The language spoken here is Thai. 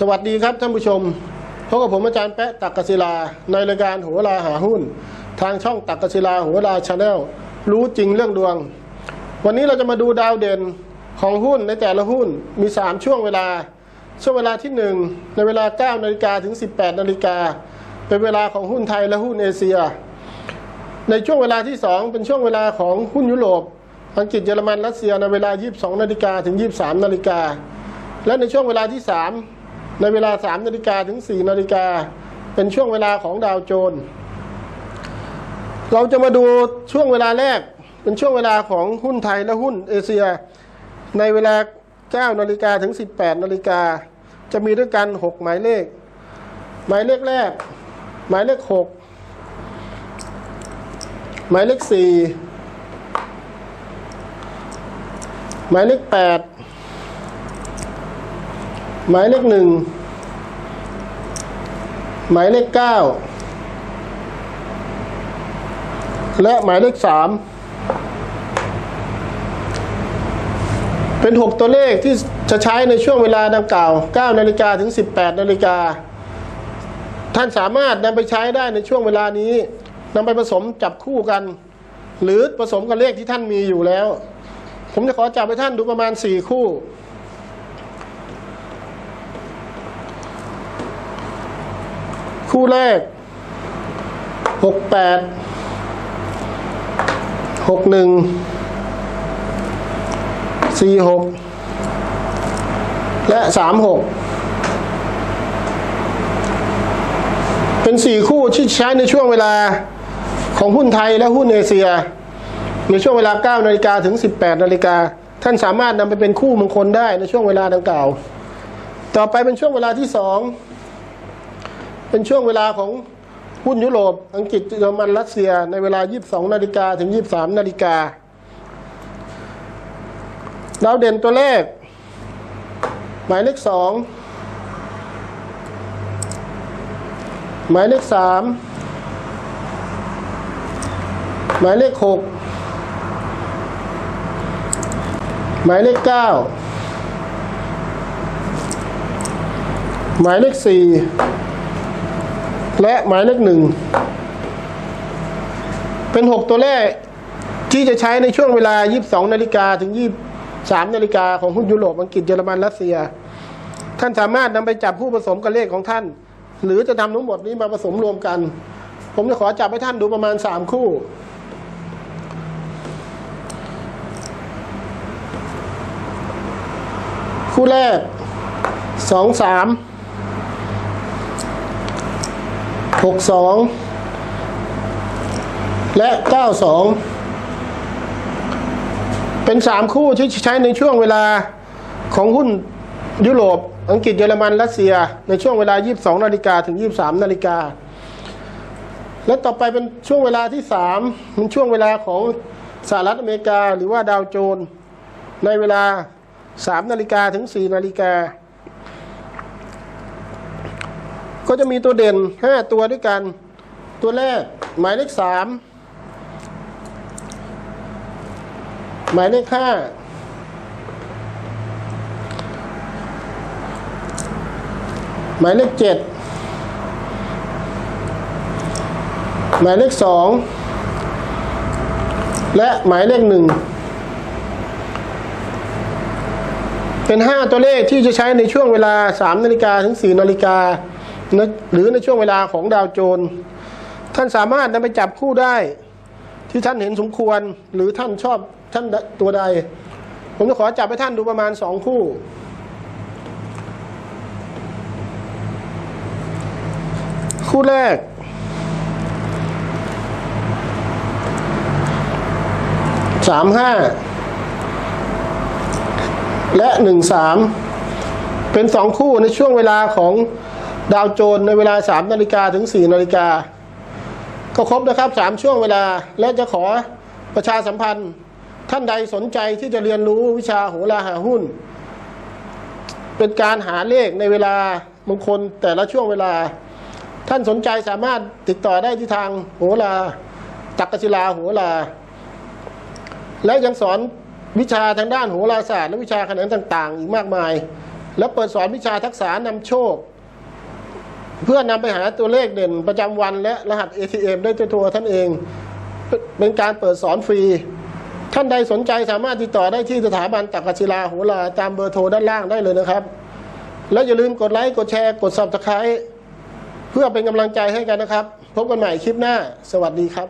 สวัสดีครับท่านผู้ชมพบกับผมอาจารย์แปะตักกศิลา ในรายการหัวลาหาหุ้น ทางช่องตักกศิลาหัวลาชาแนลรู้จริงเรื่องดวง วันนี้เราจะมาดูดาวเด่นของหุ้นในแต่ละหุ้นมี 3 ช่วงเวลา ช่วงเวลาที่ 1 ในเวลา 9 นาฬิกาถึง 18 นาฬิกา เป็นเวลาของหุ้นไทยและหุ้นเอเชีย ในช่วงเวลาที่ 2 เป็นช่วงเวลาของหุ้นยุโรป อังกฤษเยอรมันรัสเซียในเวลา 22 นาฬิกาถึง 23 นาฬิกาและในช่วงเวลาที่ 3 ในเวลา3นาฬิกาถึง 4 นาฬิกา เป็นช่วงเวลาของดาวโจนเราจะมาดูช่วงเวลาแรก เป็นช่วงเวลาของหุ้นไทยและหุ้นเอเชีย ในเวลา 9 นาฬิกาถึง 18 นาฬิกา จะมีด้วยกัน 6 หมายเลข หมายเลขแรก หมายเลข 6 หมายเลข 4 หมายเลข 8 หมายเลขหนึ่งหมายเลขเก้าและหมายเลขสามเป็นหกตัวเลขที่จะใช้ในช่วงเวลาดังกล่าว9นาฬิกาถึง 18นาฬิกาท่านสามารถนำไปใช้ได้ในช่วงเวลานี้นำไปผสมจับคู่กัน หรือผสมกับเลขที่ท่านมีอยู่แล้ว ผมจะขอจับให้ท่านดูประมาณ 4 คู่ คู่แรกหกแปดหกหนึ่งสี่หกและสามหกเป็นสี่คู่ที่ใช้ในช่วงเวลาของหุ้นไทยและหุ้นเอเชีย ในช่วงเวลา 9 นาฬิกาถึง 18 นาฬิกา ท่านสามารถนำไปเป็นคู่มงคลได้ในช่วงเวลาดังกล่าว ต่อไปเป็นช่วงเวลาที่สอง เป็นช่วงเวลาของหุ้นยุโรป อังกฤษเยอรมันรัสเซีย ในเวลา 22 นาฬิกาถึง 23 นาฬิกาดาวเด่นตัวแรก หมายเลขสองหมายเลขสามหมายเลขหกหมายเลขเก้าหมายเลขสี่ และหมายเลขหนึ่ง เป็นหกตัวเลขที่จะใช้ในช่วงเวลา 22 นาฬิกาถึง 23 นาฬิกาของหุ้นยุโรปอังกฤษเยอรมันรัสเซีย ท่านสามารถนำไปจับผู้ผสมกับเลขของท่าน หรือจะทำทั้งหมดนี้มาผสมรวมกัน ผมจะขอจับให้ท่านดูประมาณ 3 คู่คู่แรกสองสาม หกสองและเก้าสองเป็นสามคู่ที่ใช้ในช่วงเวลาของหุ้นยุโรป อังกฤษเยอรมันรัสเซีย ในช่วงเวลา 22 นาฬิกาถึง 23 นาฬิกา และต่อไปเป็นช่วงเวลาที่สามเป็นช่วงเวลาของสหรัฐอเมริกา หรือว่าดาวโจน ในเวลา 3 นาฬิกาถึง 4 นาฬิกา ก็จะมีตัวเด่น 5 ตัวด้วยกัน ตัวแรกหมายเลข 3 หมายเลข 5 หมายเลข 7 หมายเลข 2 และหมายเลข 1เป็น 5 ตัวเลขที่จะใช้ในช่วงเวลา 3 นาฬิกาถึง 4 นาฬิกา หรือในช่วงเวลาของดาวโจนส์ท่านสามารถนำไปจับคู่ได้ ที่ท่านเห็นสมควรหรือท่านชอบท่านตัวใด ผมจะขอจับให้ท่านดูประมาณ2คู่ คู่แรก สามห้า และหนึ่งสามเป็นสองคู่ในช่วงเวลาของ ดาวโจนในเวลาสามนาฬิกาถึงสี่นาฬิกา ก็ครบนะครับสามช่วงเวลา และจะขอประชาสัมพันธ์ ท่านใดสนใจที่จะเรียนรู้วิชาโหราหาหุ้น เป็นการหาเลขในเวลามงคลแต่ละช่วงเวลา ท่านสนใจสามารถติดต่อได้ที่ทางโหราจักรศิลาโหราและยังสอนวิชาทางด้านโหราศาสตร์และวิชาแขนงต่าง ๆ อีกมากมาย และเปิดสอนวิชาทักษะนำโชค เพื่อนำไปหาตัวเลขเด่นประจำวันและรหัส ATM ได้ตัวท่านเอง เป็นการเปิดสอนฟรี ท่านใดสนใจสามารถติดต่อได้ที่สถาบันตักกศิลาโหราตามเบอร์โทรด้านล่างได้เลยนะครับ และอย่าลืมกดไลค์ กดแชร์ กด subscribe เพื่อเป็นกำลังใจให้กันนะครับ พบกันใหม่คลิปหน้า สวัสดีครับ